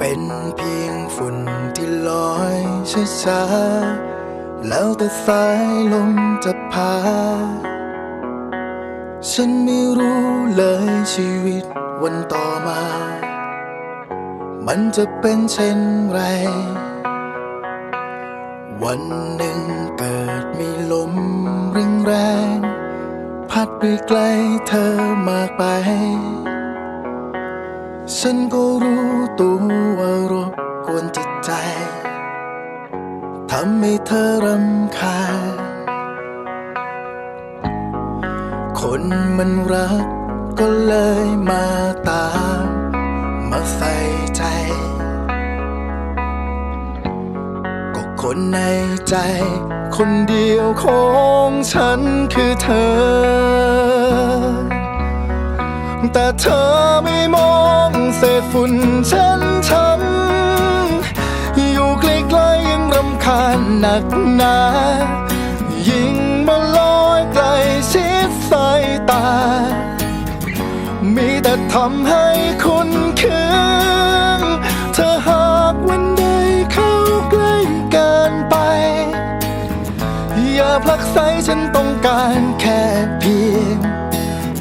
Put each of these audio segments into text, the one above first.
เป็นเพียงฝุ่นที่ลอยช้าๆแล้วแต่สายลมจะพา ฉันไม่รู้เลยชีวิตวันต่อมา มันจะเป็นเช่นไร วันหนึ่งเกิดมีลมแรงแรงๆพัดไปไกลเธอมากไป ฉันก็รู้ตัวว่ารบกวนจิตใจ ทำให้เธอรำคาญ คนมันรักก็เลยมาตาม มาใส่ใจ ก็คนในใจ คนเดียวของฉันคือเธอ แต่เธอไม่ม ฝุ่นฉันช้ำอยู่ใกล้ๆยังรำคาญหนักหนายิ่งมาลอยใกลชิดสายตา มีแต่ทำให้คุณคือเธอหากวันใดเข้าใกล้เกินไป อย่าผลักไสฉันต้องการแค่เพียง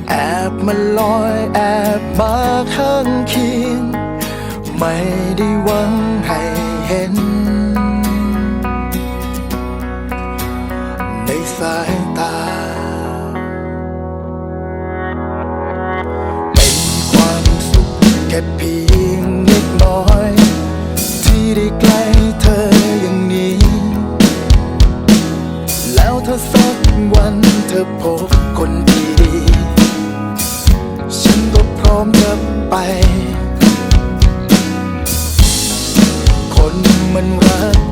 แอบมาลอยแอบมาข้างเคียง ไม่ได้หวังให้เห็น ในสายตา เป็นความสุขแค่เพียงเล็กน้อย ที่ได้ใกล้เธออย่างนี้ แล้วถ้าสักวันเธอพบคนดี ฉันก็พร้อมจะไป มันรัก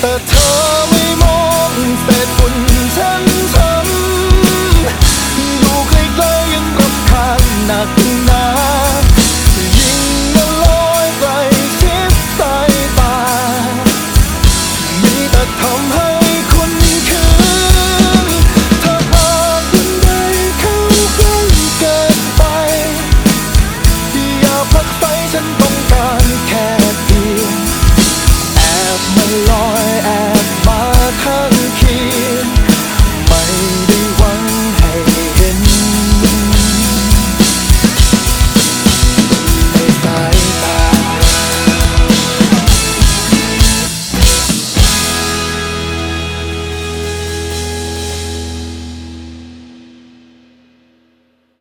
แต่เธอไม่มองเศษฝุ่นฉันช้ำอยู่ใกล้ๆยังรำคาญหนักหนายิ่งมาลอยใกล้ชิดสายตา มีแต่ทำให้คุณคืองถ้าหากวันใดเข้าใกล้เกินไป อย่าผลักไสฉันต้องการแค่เพียงแอบมาลอย